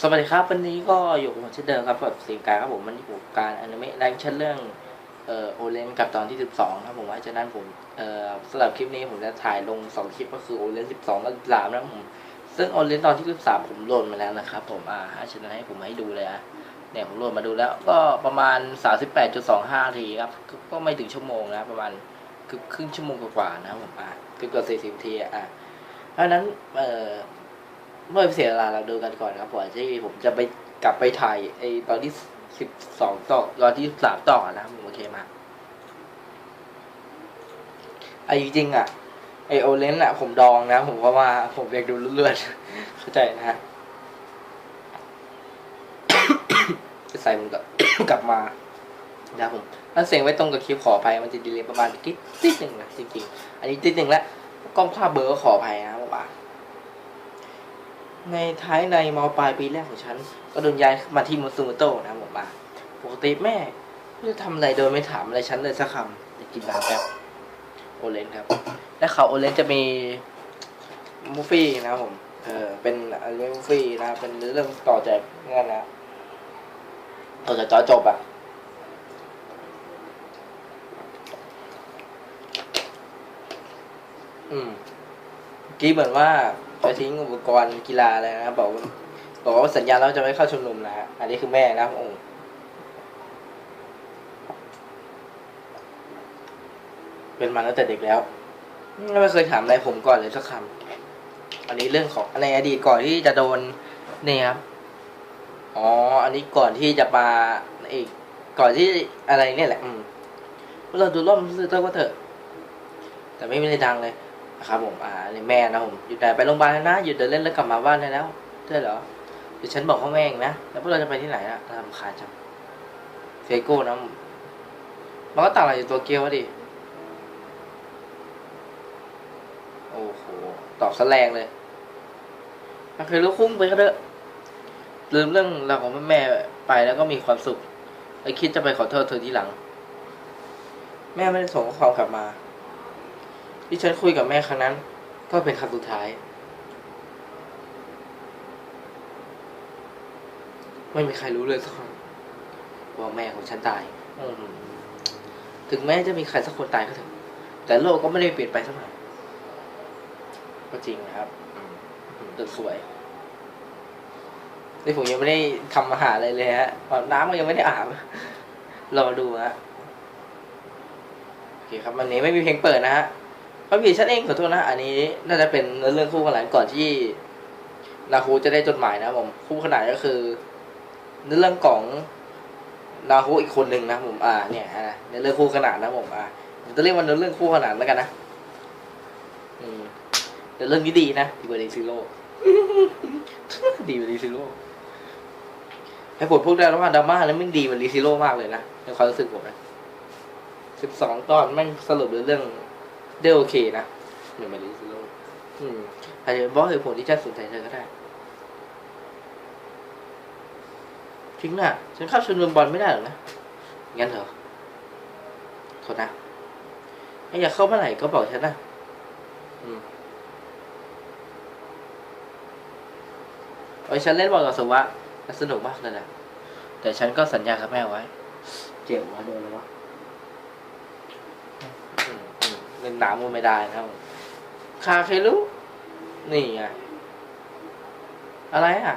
สวัสดีครับ วันนี้ก็อยู่กับผมเช่นเดิมครับกับสีการครับผมมันอยู่การอนิเมะแรงเช่นเรื่องเอ่อโอเลนกับตอนที่ 12ครับผมว่าฉะนั้นผมเอ่อสำหรับคลิปนี้ผมจะถ่ายลง 2 คลิปก็คือโอเลน12กับ13นะผมซึ่งโอเลนตอนที่ 13 ผมโหลดมาแล้วนะครับผมอ่าฉะนั้นให้ผมให้ดูเลยอะเนี่ยผมโหลดมาดูแล้วก็ประมาณ 38.25นาทีครับก็ก็ไม่ถึงชั่วโมงนะประมาณเกือบครึ่งชั่วโมงกว่าๆนะครับผมอะเกือบเกือบ40ทีอะเพราะฉะนั้นเอ่อ เมื่อเสียเวลาเราดูกันก่อนครับผมที่ผมจะไปกลับไปถ่ายไอตอนที่สิบสองต่อตอนที่สามต่อนะครับผมโอเคมาไอจริงอะไอโอเลนอะ ผมดองนะ ผมเพราะว่าผมอยากดูเลือดเข้าใจนะฮะจะใส่มันก็กลับมานะผมถ้าเสียงไว้ตรงกับคลิปขออภัยมันจะดีเลยประมาณกิ๊ดติดหนึ่งนะจริงๆ อันนี้ติดหนึ่งแล้วกล้องภาพเบอร์ขออภัยนะบผมอะ ในท้ายในมปลายปีแรกของฉัน ก็โดนย้ายมาที่มูซูโมโตะนะผมมาปกติแม่ไม่จะทำอะไรโดยไม่ถามอะไรฉันเลยสักคำจะกินน้ำแป๊บโอเลนครับ และเขาโอเลนจะมีมูฟี่นะผม เออเป็นอะไรมูฟี่นะ เป็นเรื่องต่อจากนั่นนะต่อจากจอจบอะอืมกี้เหมือนว่า จะทิ้งอุปกรณ์กีฬาอะไรนะครับบอกว่าบอกว่าสัญญาเราจะไม่เข้าชุมนุมนะฮะอันนี้คือแม่นะครับโอ้เป็นมาตั้งแต่เด็กแล้วไม่เคยถามอะไรผมก่อนเลยสักคำอันนี้เรื่องของในอดีตก่อนที่จะโดนเนี่ยครับอ๋อ อันนี้ก่อนที่จะมาอีกก่อนที่อะไรเนี่ยแหละ อืมเราดูร่มซื้อเต้าก็เถอะ แต่ไม่มีอะไรดังเลย นะครับผมอ่าแม่นะผมหยุดแต่ไปโรงพยาบาลแล้วนะหยุดเดินเล่นแล้วกลับมาบ้านได้แล้วใช่เหรอเดี๋ยวฉันบอกพ่อแม่เองนะแล้วพวกเราจะไปที่ไหนอะน่ารำคาญจังเฟโก้นะมันก็ต่างอะไรจากตัวเกียวดิโอ้โหตอบแสแรงเลยมันเคยรู้คุ้งไปก็เถอะลืมเรื่องราวของแม่ไปแล้วก็มีความสุขไอคิดจะไปขอโทษเธอทีหลัง แม่ไม่ได้ส่งข้อความกลับมา ที่ฉันคุยกับแม่ครั้งนั้น ก็เป็นครั้งสุดท้าย ไม่มีใครรู้เลยสักคนว่าแม่ของฉันตายถึงแม้จะมีใครสักคนตายก็เถอะแต่โลกก็ไม่ได้เปลี่ยนไปสักหน่อยก็จริงนะครับตึกสวยนี่ผมยังไม่ได้ทำอาหารอะไรเลยฮะอาบน้ำก็ยังไม่ได้อาบรอดูฮะโอเคครับวันนี้ไม่มีเพลงเปิดนะฮะ พี่ฉันเองขอโทษนะอันนี้น่าจะเป็นเรื่องคู่ขนานก่อนที่นาคูจะได้จดหมายนะผมคู่ขนานก็คือเรื่องของนาคูอีกคนหนึ่งนะผมอ่าเนี่ยอ่าในเรื่องคู่ขนานนะผมอ่าจะเรียกว่าเรื่องคู่ขนานแล้วกันนะอืมแต่เรื่องนี้ดีนะดีกว่าดีซิโร่ดีกว่าดีซิโร่ให้ผลพวกดราม่าดราม่าแล้วมันดีกว่าดีซิโร่มากเลยนะในความรู้สึกผมนะสิบสองตอนแม่งสรุปเรื่อง ได้โอเคนะหนึ่งมาริซิโลอืมอาจจะเป็นเพราะเหตุผลที่ฉันสนใจเธอก็ได้จริงน่ะ ฉันเข้าชมรมบอลไม่ได้หรอกนะงั้นเหรอโทษนะถ้าอยากเข้าเมื่อไหร่ก็บอกฉันนะอืมโอ้ยฉันเล่นบอลกับสวะสนุกมากเลยแหละแต่ฉันก็สัญญากับแม่ไว้ เจ็บวะโดนแล้ววะ อืมอื มเล่นน้ำก็ไม่ได้นะครับคาเคลุนี่ไงอะไรอะ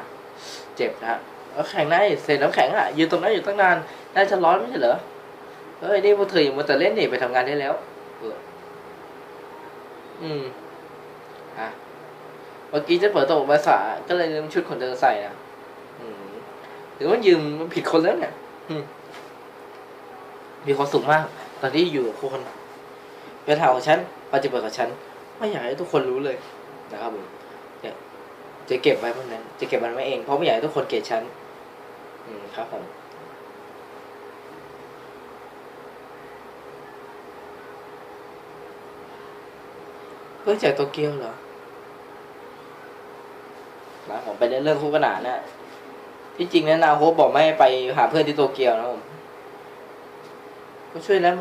เจ็บนะเอาแข่งได้เสร็จน้ำแข็งอะยืนตรงนั้นอยู่ตั้งนานน่าจะร้อนไม่ใช่เหรอเฮ้ยนี่พวกเธออยู่มัวแต่เล่นนี่ไปทำงานได้แล้วเอออืมอะเมื่อกี้จะเปิดตัวภาษาก็เลยลืมชุดของเธอใส่นะอืมหรือว่ายืมผิดคนแล้วเนี่ยมมีความสุขมาก ตอนที่อยู่กับคน เป็นทางของฉันปฏิบัติกับฉัน ไม่อยากให้ทุกคนรู้เลยนะครับผมเนี่ยจะเก็บไว้พวกนั้น จะเก็บมันไว้เองเพราะไม่อยากให้ทุกคนเกลียดฉันอืมครับผมเพื่อจากโตเกียวเหรอนะผมไปในเรื่องคู่ขนานนะที่จริงนะนาโฮปบอกไม่ให้ไปหาเพื่อนที่โตเกียวนะผมก็ช่วยแล้ว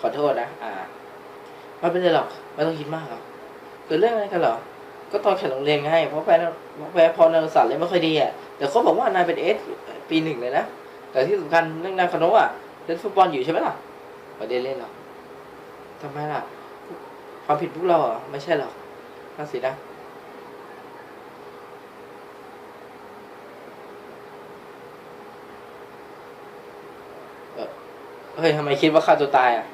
ขอโทษนะ อ่า ไม่เป็นไรหรอกไม่ต้องคิดมากหรอกเกิดเรื่องอะไรกันหรอ ก็ตอนแข่งโรงเรียนไงเพราะแพ้เพราะแพ้พอนักศึกษาเล่นไม่ค่อยดีอะแต่เขาบอกว่านายเป็นเอสปีหนึ่งเลยนะแต่ที่สำคัญเรื่องนายคโนอะเล่นฟุตบอลอยู่ใช่ไหมล่ะไม่ได้เล่นหรอกทำไมล่ะ ความผิดพวกเราหรอะไม่ใช่หรอกนั่นสินะเอ่อเฮ้ยทำไมคิดว่าฆ่าตัวตายอะ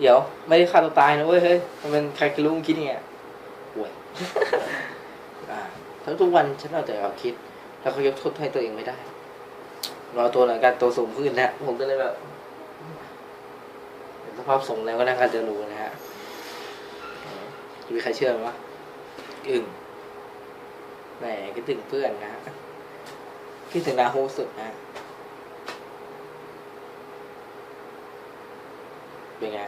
เดี๋ยว ไม่ได้ฆ่าตัวตายนะเว้ยเฮ้ยมันเป็นใครจะรู้มึงคิดยังไงอะห่วยทั้งทุกวันฉันเอาแต่เอาคิด แล้วเขายกโทษให้ตัวเองไม่ได้รอตัวหลังการตัวสูงขึ้นนะผมก็เลยแบบเห็นสภาพทรงแล้วก็น่าจะรู้นะฮะจะมีใครเชื่อไหมวะอึ่งแหมคิดถึงเพื่อนนะฮะคิดถึงนาโฮสุดนะเป็นไง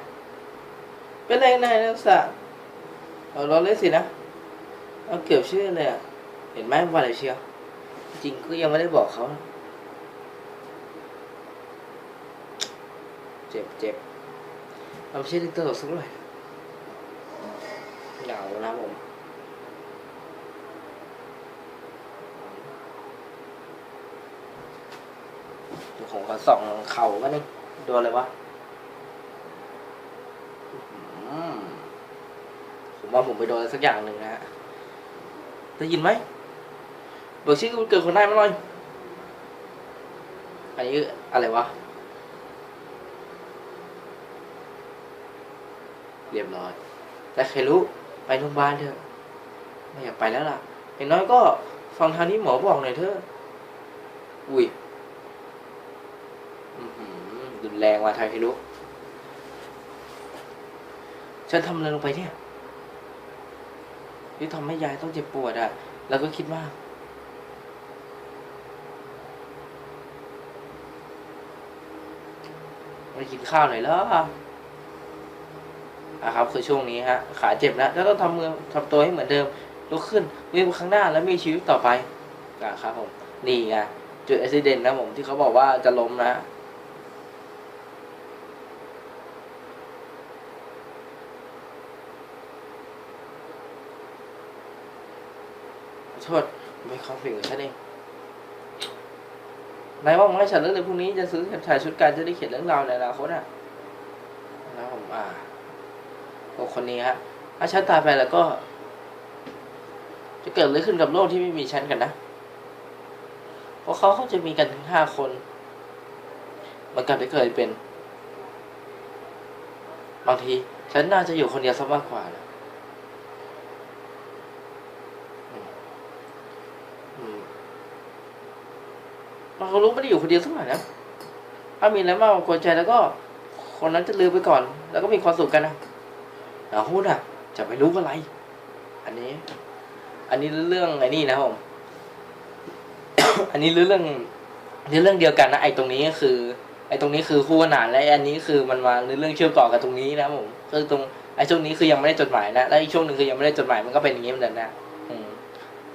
เป็นไรนายนักศึกษาเอาเราเล่นสินะเอาเกือบชื่อเลยอะเห็นไหมว่าอะไรเชียวจริงก็ยังไม่ได้บอกเขาเจ็บเจ็บเราไม่ใช่ลิงตลกสักหน่อยเหงานะผมเดี๋ยวผมขอส่องเข่ากันนึงโดนอะไรวะ อืมผม ว่าผมไปโดนอะไรสักอย่างหนึ่งนะฮะได้ยินไหมบิกชื่อเกิดคนได้มาหน่อยอันนี้อะไรวะ เรียบร้อย แต่ใครรู้ไปโรงพยาบาลเถอะ ไม่อยากไปแล้วล่ะอย่างน้อยก็ฟังทางที่หมอบอกหน่อยเถอะ อุ้ยรุนแรงว่ะทาคิรุฉันทำอะไรลงไปเนี่ย ที่ทำให้ยายต้องเจ็บปวดอะแล้วก็คิดมาไม่กินข้าวหน่อยเหรออะครับ คือช่วงนี้ฮะ ขาเจ็บแล้วแล้วต้องทำมือทำตัวให้เหมือนเดิมลุกขึ้นวิ่งไปข้างหน้าแล้วมีชีวิตต่อไปอะครับผมนี่ไงจุดอุบิเหตุนะผมที่เขาบอกว่าจะล้มนะ โทษไม่คอนฟ lict กับฉันเองนายว่างไหมฉันเรื่องในพรุ่งนี้จะซื้อถ่ายชุดการจะได้เขียนเรื่องราวในอนาคตอะแล้วผมอ่าพวกคนนี้ฮะถ้าฉันตายไปแล้วก็ จะเกิดอะไรขึ้นกับโลกที่ไม่มีฉันกันนะเพราะเขาเขาจะมีกันถึงห้าคนมันกันที่เคยเป็น บางที ฉันน่าจะอยู่คนเดียวซะมากกว่านะ เราก็รู้ไม่ได้อยู่คนเดียวสักหน่อยนะถ้ามีอะไรมากกว่ากวนใจแล้วก็ คนนั้นจะลืมไปก่อน แล้วก็มีความสุขกันนะแต่พูดอะ จะไม่รู้อะไร อันนี้ อันนี้เรื่องไอ้นี่นะผมอันนี้เรื่องเรื่องเดียวกันนะไอ้ตรงนี้ก็คือ ไอ้ตรงนี้คือคู่ขนานและอันนี้คือมันมาเรื่องเชื่อมต่อกับตรงนี้นะผมคือตรงไอ้ช่วงนี้คือยังไม่ได้จดหมายนะแล้วอีกช่วงหนึ่งคือยังไม่ได้จดหมายมันก็เป็นอย่างนี้เหมือนกันนะ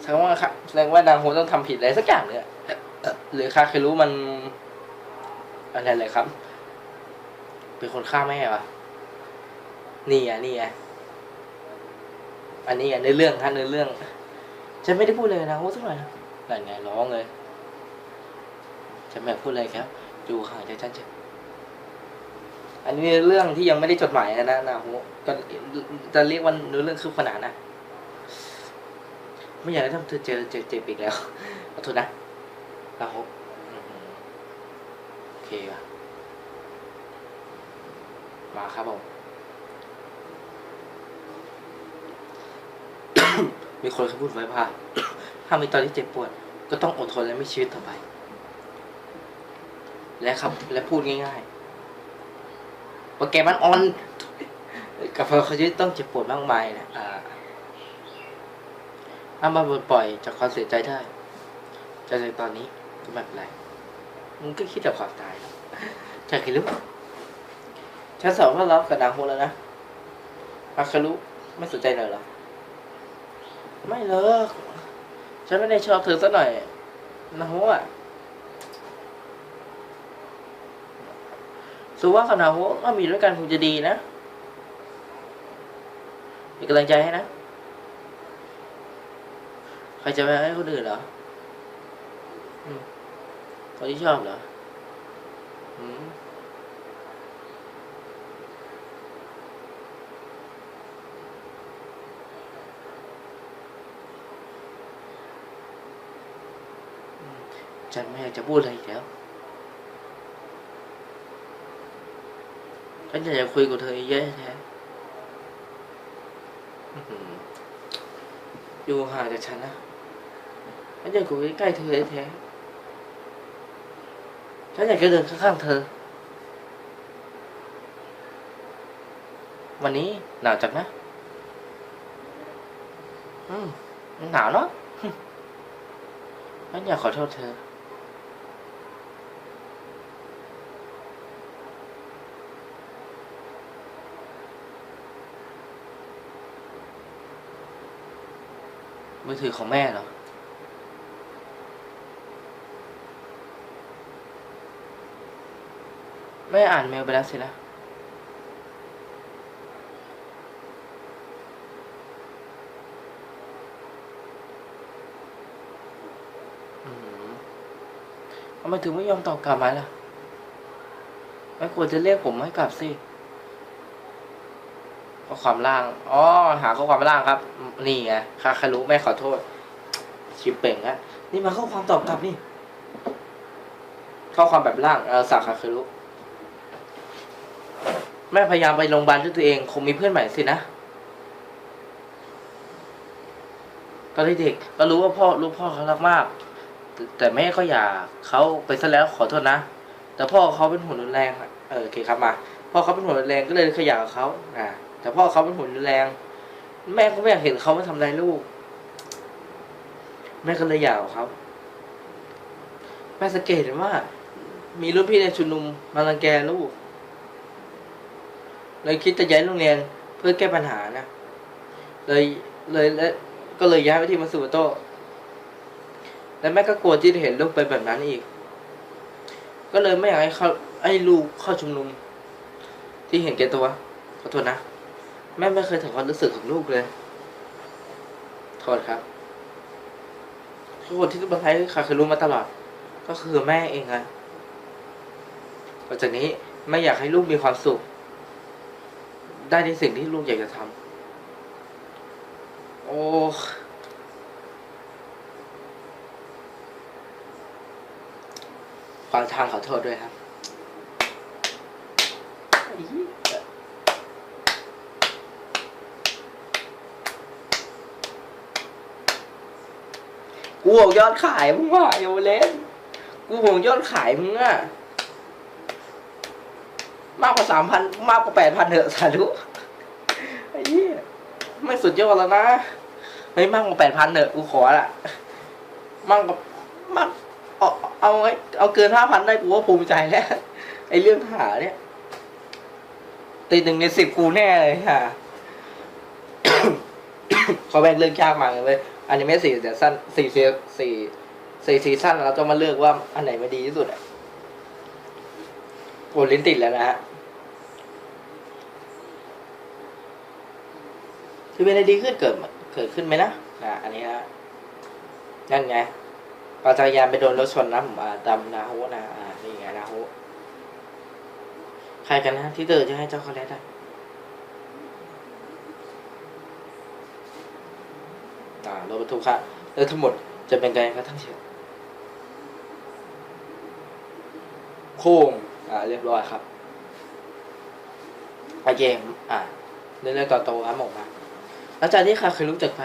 แสดงว่าค่ะแสดงว่านางโฮต้องทำผิดอะไรสักอย่างเนี่ย หรือคาเครู้มันอะไรเลยครับ เป็นคนฆ่าแม่ปะนี่อะนี่อะอันนี้อะในเรื่องฮะในเรื่องฉันไม่ได้พูดเลยนะโฮสักหน่อยนะนั่นไงร้องเลยฉันไม่พูดเลยครับอยู่ห่างจากฉันเถอะอันนี้เรื่องที่ยังไม่ได้จดหมายนะนะนาโฮก็จะเรียกว่าเนื้อเรื่องคืบขนานนะ ไม่อยากให้ทำเธอเจอเจอเจ็บอีกแล้วขอโทษนะ ลาฮบอื้อหือโอเคว่ะมาครับผมมีคนเคยพูดไว้ว่าถ้ามีตอนที่เจ็บปวด ก็ต้องอดทนและไม่ชีวิตต่อไป และครับ และพูดง่ายๆว่าแกมันออน กับเขาจะต้องเจ็บปวดมากมายนะอ่าถ้ามาปล่อยจากความเสียใจได้จะในตอนนี้ ก็ไม่เป็นไรมึงก็คิดแต่ความตายจะคิดหรือเปล่าฉันสอบว่ารับกับนางโฮแล้วนะอาคารุไม่สนใจหน่อยเหรอ ไม่เลิกฉันไม่ได้ชอบเธอสักหน่อยนางโฮอะสุว่ากับนางโฮก็มีด้วยกันคงจะดีนะเป็นกำลังใจให้นะ ใครจะไปให้คนอื่นเหรอ คนที่ชอบเหรออืมอืมฉันไม่อยากจะพูดอะไรอีกแล้วฉันอยากจะคุยกับเธอเยอะแท้อื้อหืออยู่ห่างจากฉันนะฉันอยากอยู่ใกล้ๆเธอแท้ๆ ฉันอยากจะเดินข้างๆเธอ วันนี้หนาวจังนะ อืมหนาวเนาะฉันอยากขอโทษเธอ มือถือของแม่เหรอ แม่อ่านเมลไปแล้วสินะ อืมทำไมถึงไม่ยอมตอบกลับมาล่ะ ไม่ควรจะเรียกผมให้กลับสิข้อความล่าง อ๋อ หาข้อความล่างครับ นี่ไงคาคารุแม่ขอโทษ ชิปเป่งอะนี่มาข้อความตอบกลับนี่ ข้อความแบบล่าง เออสักคาคารุ แม่พยายามไปโรงพยาบาลด้วยตัวเองคงมีเพื่อนใหม่สินะตอนเด็กก็รู้ว่าพ่อลูกพ่อเขารักมากแต่แต่แม่ก็อยากเขาไปซะแล้วขอโทษนะ แต่พ่อเขาเป็นหุ่นรุนแรงอะเออโอเคครับมาพ่อเขาเป็นหุ่นรุนแรงก็เลยขยากบเขาอ่าแต่พ่อเขาเป็นหุ่นรุนแรง แม่ก็ไม่อยากเห็นเขามาทำร้ายลูก แม่ก็เลยอยากเขาแม่สังเกตเห็นว่า มีรุ่นพี่ในชุมนุมมารังแกลูก เลยคิดจะย้ายโรงเรียนเพื่อแก้ปัญหานะ เลยเลยและก็เลยย้ายไปที่มาสุโตะและแม่ก็กลัวที่จะเห็นลูกไปแบบนั้นอีก ก็เลยไม่อยากให้เขาให้ลูกเข้าชุมนุม ที่เห็นแก่ตัวขอโทษนะ แม่ไม่เคยถึงความรู้สึกของลูกเลยโทษครับคนที่ต้องใช้คาเคารุมาตลอด ก็คือแม่เองอะหลังจากนี้ไม่อยากให้ลูกมีความสุข ได้ในสิ่งที่ลูกอยากจะทำโอ้ฟังทางขอโทษด้วยครับกูห่วงยอดขายมึงว่ะโยเล่น กูห่วงยอดขายมึงอะ มากกว่าสามพันมากกว่าแปดพันเถอะสาธุไอ้เหี้ยไม่สุดยอดแล้วนะเฮ้ยมากกว่าแปดพันเถอะกูขอละมากกว่ามากเอาเอาไว้เอาเกินห้าพันได้กูว่าภูมิใจแล้วไอ้เรื่องหาเนี่ยตีหนึ่งในสิบกูแน่เลยค่ะเขาแบ่งเรื่องยากมากเลยเว้ยอนิเมะสี่แต่สั้นสี่ซีสี่สี่ซีซั่นเราต้องมาเลือกว่าอันไหนมันดีที่สุดอะโอ้ลิ้นติดแล้วนะฮะ คือเป็นอะไรดีขึ้นเกิดเกิดขึ้นไหมนะอะอันนี้ฮะนั่นไงปาจักรยานไปโดนรถชนนะผมอ่าตามนาโฮนะอ่านี่ไงนาโฮใครกันนะที่เตอจะให้เจ้าคอเลสอะอ่ารถบรรทุกครับแล้วทั้งหมดจะเป็นไงครับทั้งเชียวโค้งอ่าเรียบร้อยครับโอเคอ่าเรื่องต่อโตครับผมมา หลังจากที่ค่ะเคยรู้จักไป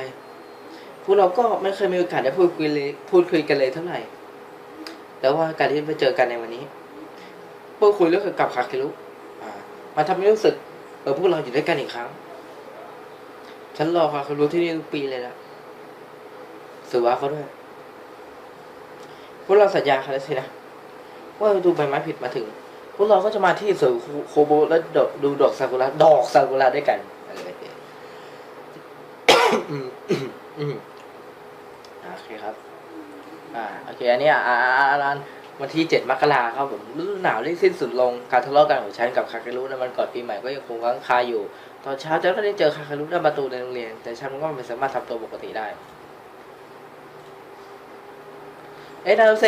พวกเราก็ไม่เคยมีโอกาสได้พูดคุยเลยพูดคุยกันเลยเท่าไหร่แต่ว่าการที่ไปเจอกันในวันนี้พูดคุยเรื่องเกี่ยวกับคาคิรุอ่ามันทำให้รู้สึกเออพวกเราอยู่ด้วยกันอีกครั้ง ฉันรอคาคิรุที่นี่ทุกปีเลยนะสือว่าเขาด้วยพวกเราสัญญากันแล้วสินะว่าดูใบไม้ผิดมาถึง พวกเราก็จะมาที่สวนโคโบแล้วดอกดูดอกซากุระดอกซากุระด้วยกัน โอเคครับ อ่า โอเค อันนี้อ่าอ่าอ่าอ่าวันที่เจ็ดมกราครับผมฤดูหนาวได้สิ้นสุดลง การทะเลาะกันของฉันกับคาคารุในวันก่อนปีใหม่ก็ยังคงค้างคาอยู่ ตอนเช้าฉันก็ได้เจอคาคารุหน้าประตูในโรงเรียน แต่ฉันก็ไม่สามารถทำตัวปกติได้ เอ้ยนารุเซ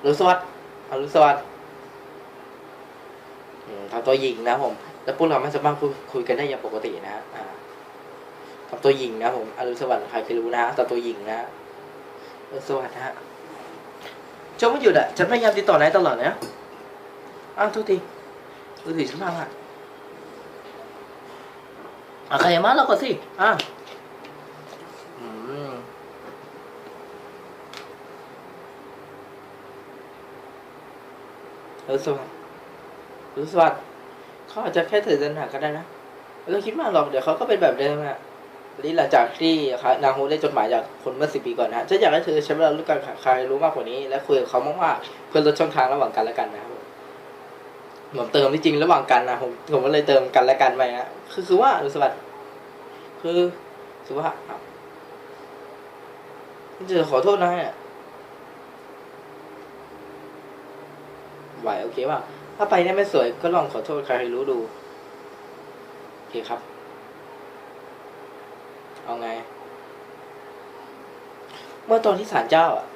หรือสวัสดิ์อรุสวัสดิ์ทำตัวหญิงนะผม แล้วพวกเราไม่สามารถคุยกันได้อย่างปกตินะฮะ อ่าทำตัวหญิงนะผมอรุณสวัสดิ์ใครเคยรู้นะฮะทำตัวหญิงนะอรุณสวัสดิ์นะฮะจงไม่หยุดอะฉันพยายามติดต่อนายตลอดนะอ้าวทุกทีมือถือฉันพังอะอะใครมาแล้วก็สิอะอืมเออสวัสดิ์รู้สวัสดิ์เขาอาจจะแค่ถือเดินหาก็ได้นะไม่ต้องคิดมากหรอก เดี๋ยวเขาก็เป็นแบบเดิมอะ นี้หลังจากที่นางโฮได้จดหมายจากคนเมื่อสิบปีก่อนนะฮะฉันอยากให้เธอใช้เวลารู้กันใครรู้มากกว่านี้ และคุยกับเขามากๆเพื่อลดช่องทางระหว่างกันและกันนะครับผมเติมที่จริงระหว่างกันนะผมผมก็เลยเติมกันและกันไปนะคือคือว่าสวัสดิ์คือคือว่าอ้าวจะขอโทษนะเนี่ยไหวโอเคป่ะถ้าไปเนี่ยไม่สวยก็ลองขอโทษใครรู้ดู โอเคครับ เอาไง เมื่อตอนที่ศาลเจ้า อะ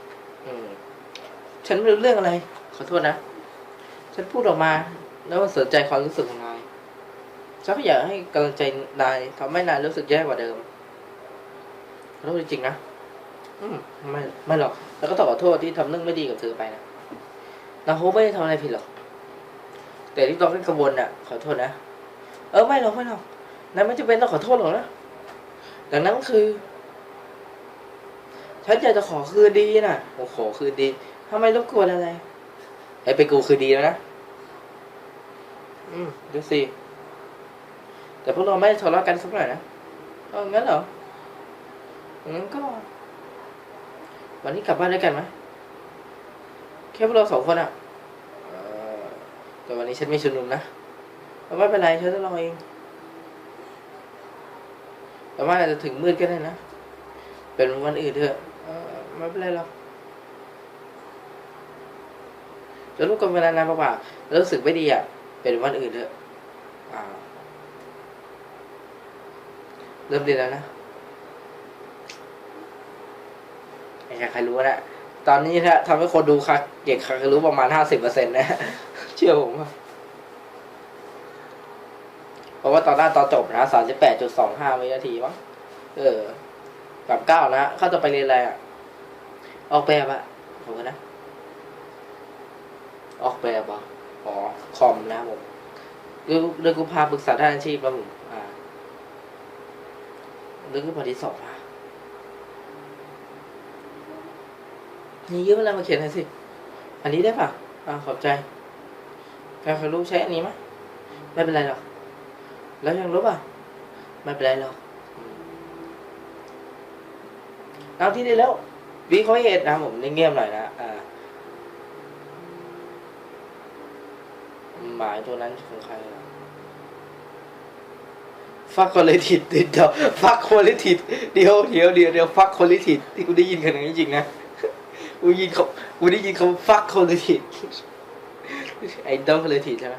อืม ฉันไม่รู้เรื่องอะไร ขอโทษนะ ฉันพูดออกมา แล้วมันสนใจความรู้สึกของนายฉันก็อยากให้กำลังใจนายทำให้นายรู้สึกแย่กว่าเดิมขอโทษจริงๆนะ อืม ไม่ ไม่หรอก แล้วก็ต้องขอโทษที่ทำเรื่องไม่ดีกับเธอไปนะนาโฮไม่ได้ทำอะไรผิดหรอก แต่ที่ต้องเล่นกระวนน่ะ ขอโทษนะ เออไม่หรอกไม่หรอกนายไม่จำเป็นต้องขอโทษหรอกนะ ดังนั้นคือ ฉันอยากจะขอคืนดีน่ะโอ้ขอคืนดีทำไมรบกวนอะไรไอ้ไปกูคืนดีแล้วนะ อืมดูสิ แต่พวกเราไม่ได้ทะเลาะกันสักหน่อยนะเอองั้นเหรอ งั้นก็ วันนี้กลับบ้านด้วยกันไหมแค่พวกเราสองคนอะเอ่อแต่วันนี้ฉันไม่ชุมนุมนะแต่ไม่เป็นไรฉันจะรอเอง แต่ว่าอาจจะถึงมืดก็ได้นะ เป็นวันอื่นเถอะไม่เป็นไรหรอกจะรู้กันเวลานานเปล่าๆแล้วรู้สึกไม่ดีอะ เป็นวันอื่นเถอะเริ่มดียนแล้วนะไอ้ใครรู้นะ ตอนนี้ถ้าทำให้คนดูค่ะเก่งค่ะรู้ประมาณห้าสิบเปอร์เซ็นต์นะ เชื่อผมว่า ว่าตอนหน้าตอนจบนะสามสิบแปดจุดสองห้าวินาทีมั้งเออ กับเก้านะเขาจะไปเรียนอะไรอะ ออกแบบอะผมนะ ออกแบบอะอ๋อ คอมนะผมเรื่องเรื่องกูพาปรึกษาด้านอาชีพครับผมอ่าเรื่องกูพอที่สอบมานี่ยืมอะไรมาเขียนหน่อยสิ อันนี้ได้ป่ะอ่าขอบใจใครเคยรู้ใช้อันนี้ไหมไม่เป็นไรหรอก แล้วยังรู้ป่ะไม่เป็นไรหรอกเอาที่นี่แล้ววิเคราะห์เหตุนะผมเงียบหน่อยนะอ่าหมายตัวนั้นของใครอะฟักคอลิทิดเดี๋ยวฟักคอลิทิดเดี๋ยวเดี๋ยวเดี๋ยวเดี๋ยวฟักคอลิทิดที่กูได้ยินขนาดนี้จริงๆนะกูยินเขากูได้ยินเขาฟักคอลิทิดไอ้ดอมคอลิทิดใช่ไหม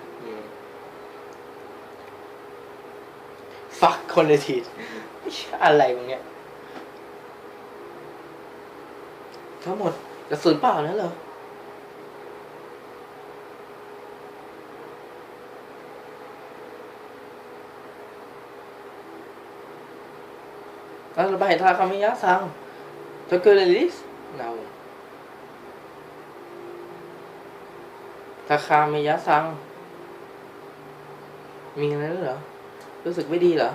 ฟักคอลิทิดอะไรมึงเนี่ยทั้งหมดกระสุนเปล่าแล้วเหรอ Ano ba? Ito kami yasang. Tokyo release? No. ราคามียะซังมีอะไรด้วยเหรอ รู้สึกไม่ดีเหรอ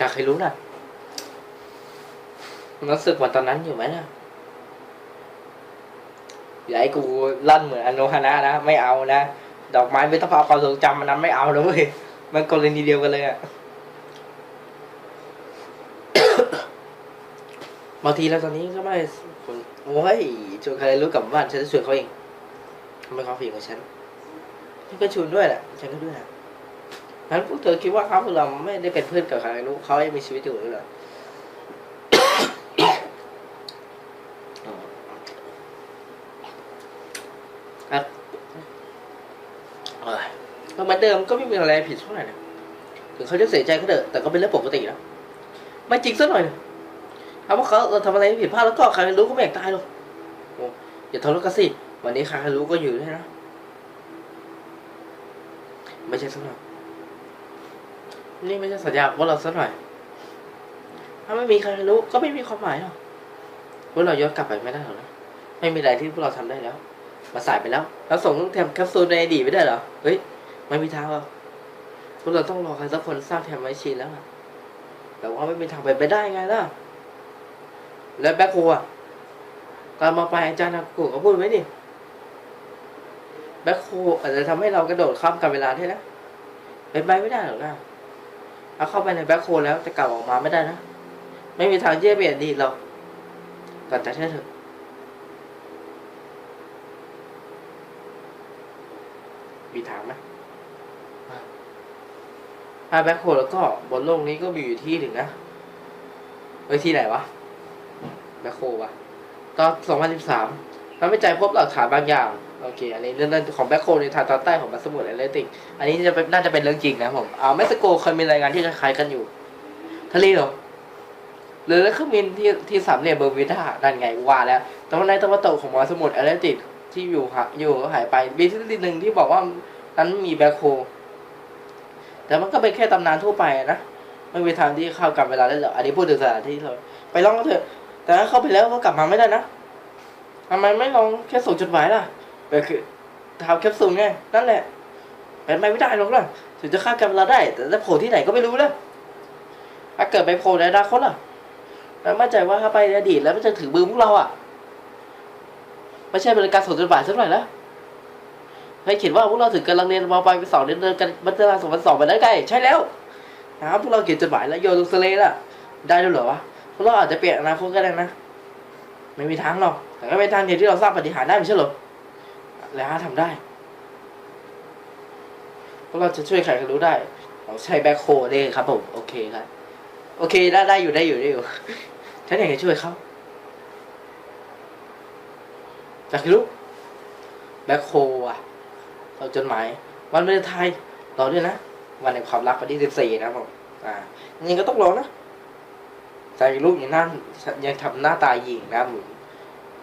อยากให้รู้นะมันรู้สึกเหมือนตอนนั้นอยู่ไหมนะอย่าให้กูลั่นเหมือนอโนฮานะนะไม่เอานะดอกไม้ไม่ต้องเอาความทรงจำมันนั้นไม่เอาเลยมันกรณีเดียวกันเลยอะบางทีแล้วตอนนี้ก็ไม่คนโอ้ยชวนใครรู้กับบ้านฉันจะชวนเขาเองทำไมเขาฝีกับฉันฉันก็ชวนด้วยแหละฉันก็ด้วยนะ งั้นพวกเธอคิดว่าเขาพวกเราไม่ได้เป็นเพื่อนกับใครรู้เขายังมีชีวิตอยู่หรือเปล่าครับเอ้ยก็เหมือนเดิมก็ไม่มีอะไรผิดเท่าไหร่นะถึงเขาจะเสียใจก็เถอะแต่ก็เป็นเรื่องปกตินะไม่จริงสักหน่อยถ้าว่าเขาเออทำอะไรผิดพลาดแล้วก็ใครรู้ก็ไม่อยากตายหรอกอย่าทะเลาะกันสิวันนี้ใครรู้ก็อยู่ด้วยนะไม่ใช่สักหน่อย นี่ไม่ใช่สัญญาว่าเราสักหน่อย ถ้าไม่มีใครรู้ก็ไม่มีความหมายหรอกพวกเราย้อนกลับไปไม่ได้หรอกนะไม่มีอะไรที่พวกเราทำได้แล้ว มาสายไปแล้วเราส่งต้องแถมแคปซูลในอดีตไม่ได้หรอ เฮ้ย ไม่มีทางหรอกพวกเราต้องรอใครสักคนสร้างแถมไว้ชีนแล้วล่ะแต่ว่าไม่มีทางไปไปได้ไงล่ะ แล้วแบ็คโฮอะตอนมาไปอาจารย์นากุก็พูดไว้ดิแบ็คโฮอาจจะทำให้เรากระโดดข้ามกันเวลาได้นะเป็นไปไม่ได้หรอกนะ เอาเข้าไปในแบ็คโฮแล้วจะกลับออกมาไม่ได้นะ ไม่มีทางที่จะเปลี่ยนดีหรอกตัดใจเถอะมีทางไหมถ้าแบ็คโฮแล้วก็บนโลกนี้ก็มีอยู่ที่หนึ่งนะเฮ้ยที่ไหนวะแบ็คโฮวะตอน 2013เราไม่ใจพบหลักฐานบางอย่าง โอเค อันนี้เรื่องของแบ็คโฮในทางตอนใต้ของมัสมุทรแอตแลนติก อันนี้จะเป็นน่าจะเป็นเรื่องจริงนะผมเอาเม็กซิโกเคยมีรายงานที่คล้ายกันอยู่ ทะเลเหรอหรือแล้วเครื่องบินที่ที่สามเหลี่ยมเบอร์มิวดานั่นไงว่าแล้วตอนในตะวันตกของมหาสมุทรแอตแลนติกที่อยู่หาอยู่หายไปมีทฤษฎีหนึ่งที่บอกว่านั้นมีแบ็คโฮแต่มันก็เป็นแค่ตำนานทั่วไปนะไม่มีทางที่เข้ากับเวลาได้หรอกอันนี้พูดถึงสถานที่เลยไปลองกันเถอะ แต่ถ้าเข้าไปแล้วก็กลับมาไม่ได้นะทำไมไม่ลองแค่ส่งจดหมายล่ะ ก็คือทำแคปซูลไงนั่นแหละเป็นไปไม่ได้หรอกล่ะถึงจะข้ากันเวลาได้ แต่จะโผล่ที่ไหนก็ไม่รู้เลยถ้าเกิดไปโผล่ในอนาคตล่ะแล้วมั่นใจว่าถ้าไปในอดีตแล้วมันจะถึงมือพวกเราอะไม่ใช่บริการส่งจดหมาสักหน่อยนะให้เขียนว่าพวกเราถึงกำลังเรียนมปลายไปสองเดือนเดินกันบันเทิงสองพันสองไปได้วไกลใช่แล้วนะครับพวกเราเขียนจดหมายแล้วโยนลงทะเลล่ะ ได้ด้วยเหรอวะพวกเราอาจจะเปลี่ยนอนาคตก็ได้นะ ไม่มีทางหรอกแต่ก็เป็นทางเดียวที่เราสร้างปฏิหารได้ไม่ใช่หรอ แล้วทำได้พวกเราจะช่วยใครก็รู้ได้เราใช้แบ็คโฮได้ครับผม โอเคครับ โอเคได้ได้อยู่ได้อยู่ได้อยู่ ฉันอยากจะช่วยเขาอยากรู้แบ็คโฮอะ เราจดหมาย วันวาเลนไทน์รอด้วยนะ วันในความรักวันที่สิบสี่นะผม อ่ายังก็ต้องรอนะใจลูกยังหน้ายังทำหน้าตาหยิ่งนะเหมือน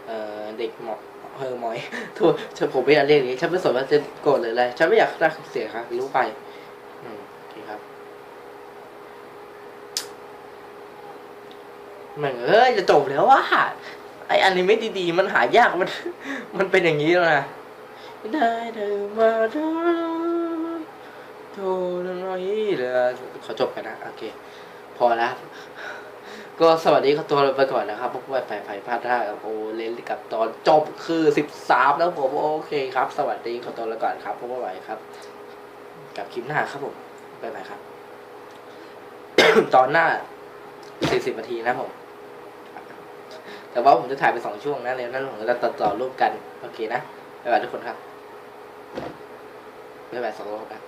เเด็กหมอ เฮอหมอยโทษฉันผมไม่อยากเรียกนี้ ฉันไม่สนว่าจะโกรธหรืออะไร ฉันไม่อยากได้เสียครับรู้ไปอืมโอเคครับเหมือนเอ้ยจะจบแล้วว่าไออันิเมะดีๆ มันหายากมัน มันเป็นอย่างนี้แล้วนะได้เธอมาเธอโทรน่อยเลยขอจบกันนะ โอเค พอแล้ว ก็สวัสดีครับตัวไปก่อนนะครับพวกไปไปพลาดได้โอเล่นกับตอนจบคือสิบสามแล้วผมโอเคครับ สวัสดีขอตัวไปก่อนครับพบกันใหม่ครับ กับคลิปหน้าครับผมไปไหนครับ ตอนหน้าสี่สิบนาทีนะผม แต่ว่าผมจะถ่ายไปสองช่วงนะแล้วนั่นผมจะตัดต่อรูปกัน โอเคนะบ๊ายบายทุกคนครับบ๊ายบายสองรอบครับ